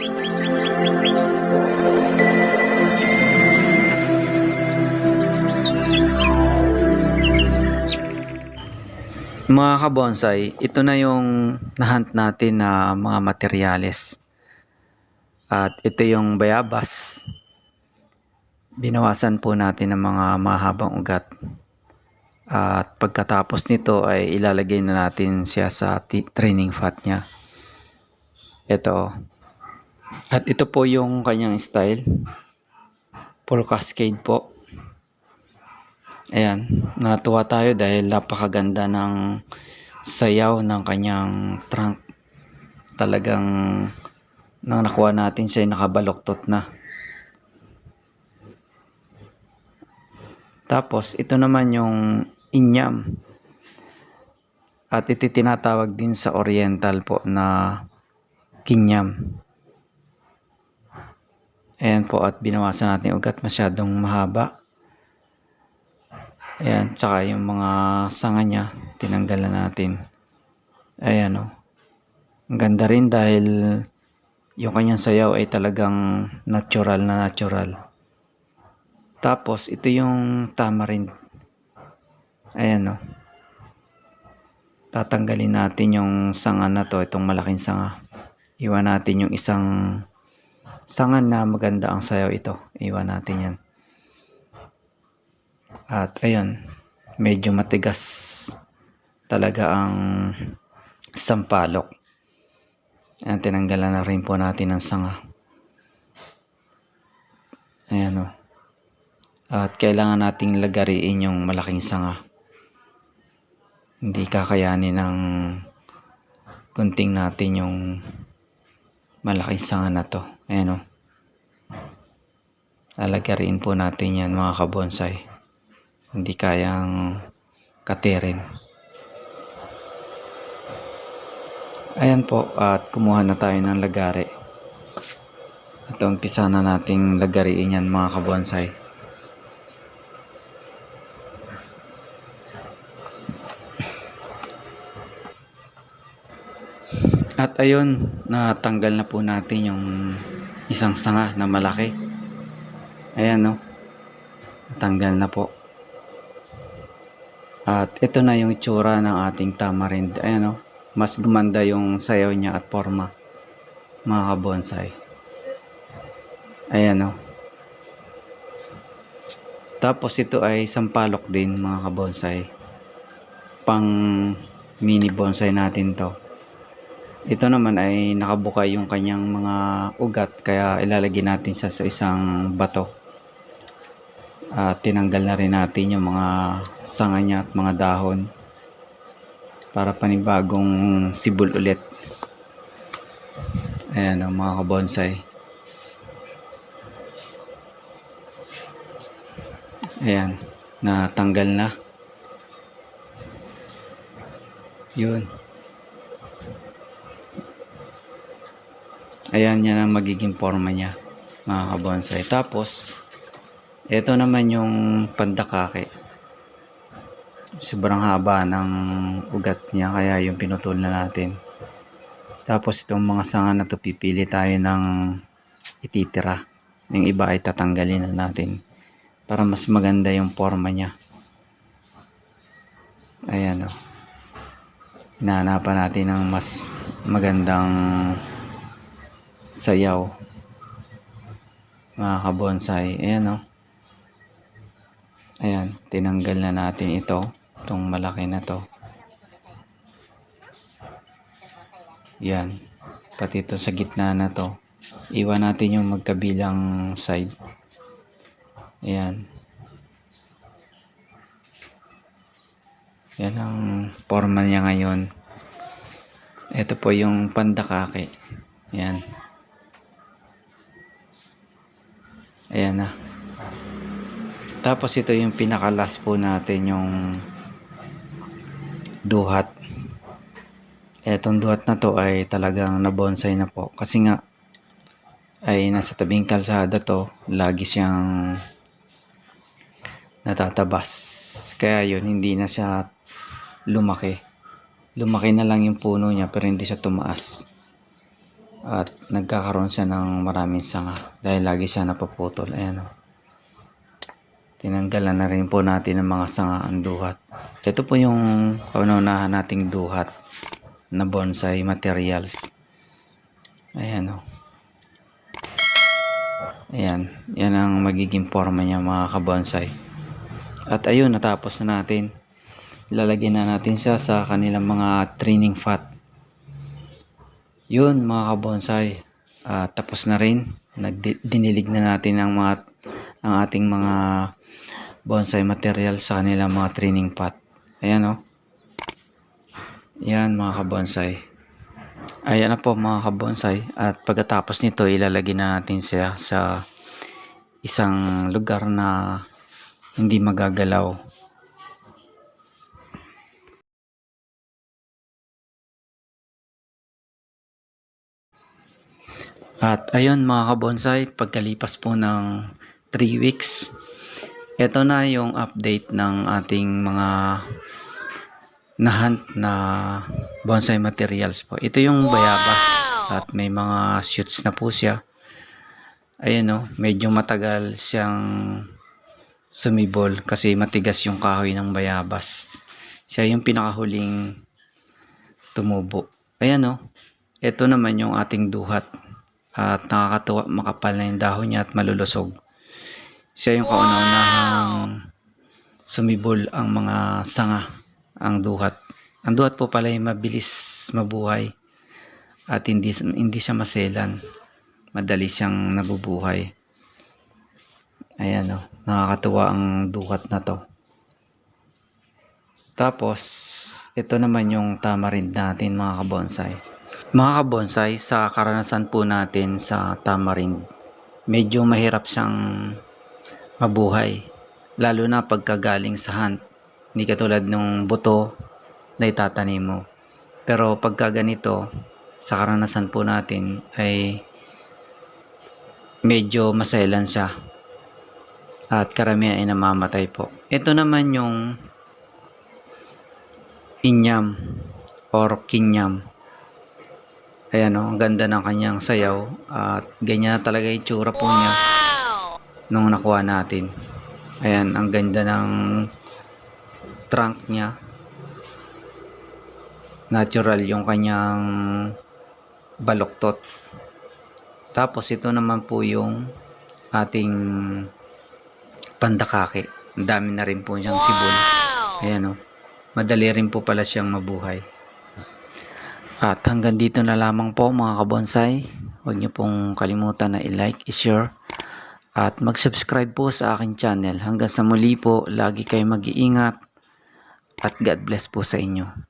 Mga kabonsai, ito na yung nahunt natin na mga materyales. At ito yung bayabas. Binawasan po natin ng mga mahabang ugat. At pagkatapos nito ay ilalagay na natin siya sa training fat niya. Ito. At ito po yung kanyang style. Full cascade po. Ayan, natuwa tayo dahil napakaganda ng sayaw ng kanyang trunk. Talagang nang nakuha natin siya nakabaloktot na. Tapos ito naman yung inyam. At ito tinatawag din sa oriental po na kinyam. Ayan po at binawasan natin ugat masyadong mahaba. Ayan, tsaka yung mga sanga niya, tinanggal na natin. Ayan o. Ang ganda rin dahil yung kanyang sayaw ay talagang natural na natural. Tapos, ito yung tamarind. Ayan o. Tatanggalin natin yung sanga na to, itong malaking sanga. Iwan natin yung isang sanga na maganda ang sayaw ito. Iwan natin yan. At ayun, medyo matigas talaga ang sampalok. Ayan, tinanggalan na rin po natin ang sanga. Ayan o. At kailangan nating lagariin yung malaking sanga. Hindi kakayanin ng kunting natin yung malaking sanga na to. Ayan o. Lalagariin po natin yan mga kabonsai hindi kayang katirin. Ayan po, at kumuha na tayo ng lagari. At umpisa na nating lagariin yan mga kabonsai. At ayun, natanggal na po natin yung isang sanga na malaki. Ayan no. Natanggal na po. At ito na yung itsura ng ating tamarind. Ayan o. Mas gumanda yung sayaw niya at forma. Mga kabonsai. Ayan o. Tapos ito ay sampalok din mga kabonsai. Pang mini bonsai natin to. Ito naman ay nakabuka yung kanyang mga ugat kaya ilalagay natin siya sa isang bato at tinanggal na rin natin yung mga sanga niya at mga dahon para panibagong sibol ulit. Ayan ang mga kabonsai. Ayan natanggal na. Yun. Ayan yan ang magiging forma niya mga kabonsai. Tapos ito naman yung pandakake. Sobrang haba ng ugat niya kaya yung pinutol na natin. Tapos itong mga sanga na to pipili tayo ng ititira. Yung iba ay tatanggalin na natin para mas maganda yung forma niya. Ayan o. Oh. Hinahanapan natin ng mas magandang sayaw. Mga kabonsai. Ayan o. Ayan, tinanggal na natin ito. Itong malaki na to. Yan. Pati ito sa gitna na to. Iwan natin yung magkabilang side. Ayan. Yan ang forma niya ngayon. Ito po yung pandakake. Ayan. Ayan na. Tapos ito yung pinakalas po natin yung duhat. Etong duhat na to ay talagang nabonsai na po. Kasi nga ay nasa tabing kalsada to. Lagi siyang natatabas. Kaya yun hindi na siya lumaki. Lumaki na lang yung puno niya pero hindi siya tumaas. At nagkakaroon siya ng maraming sanga dahil lagi siya napuputol. Ayan o. Tinanggalan na rin po natin ng mga sanga ang duhat. Ito po yung kaunahan nating duhat na bonsai materials. Ayan o. Ayan. Yan ang magiging forma niya mga kabonsai. At ayun, natapos na natin. Ilalagay na natin siya sa kanilang mga training fat. Yun mga kabonsai. Ah, tapos na rin. Nagdinilig na natin ang mga ang ating mga bonsai material sa kanilang mga training pot. Ayan o. Yan mga kabonsai. Ayan na po mga kabonsai. At pagkatapos nito ilalagay na natin siya sa isang lugar na hindi magagalaw. At ayun mga kabonsai, pagkalipas po ng 3 weeks, ito na yung update ng ating mga nahunt na bonsai materials po. Ito yung bayabas at may mga shoots na po siya. Ayan o, medyo matagal siyang sumibol kasi matigas yung kahoy ng bayabas. Siya yung pinakahuling tumubo. Ayan o, ito naman yung ating duhat at nakakatuwa makapal na yung dahon niya at malulusog. Siya yung kauna-unahang sumibol ang mga sanga, ang duhat. Ang duhat po pala ay mabilis mabuhay at hindi, hindi siya maselan. Madali siyang nabubuhay. Ayan o, nakakatuwa ang duhat na to. Tapos, ito naman yung tamarind natin mga kabonsai. Mga kabonsai, sa karanasan po natin sa tamarind, medyo mahirap siyang mabuhay. Lalo na pagkagaling sa hunt. Hindi katulad nung buto na itatanim mo. Pero pagka ganito, sa karanasan po natin ay medyo maselan siya. At karamihan ay namamatay po. Ito naman yung inyam or kinyam. Ayan o, ang ganda ng kanyang sayaw at ganyan talaga yung tsura po niya nung nakuha natin. Ayan, ang ganda ng trunk niya. Natural yung kanyang baloktot. Tapos ito naman po yung ating pandakake. Ang dami na rin po siyang sibol. Ayan o. Madali rin po pala siyang mabuhay. At hanggang dito na lamang po mga kabonsai. Huwag niyo pong kalimutan na i-like, i-share at mag-subscribe po sa aking channel. Hanggang sa muli po, lagi kayo mag-iingat at God bless po sa inyo.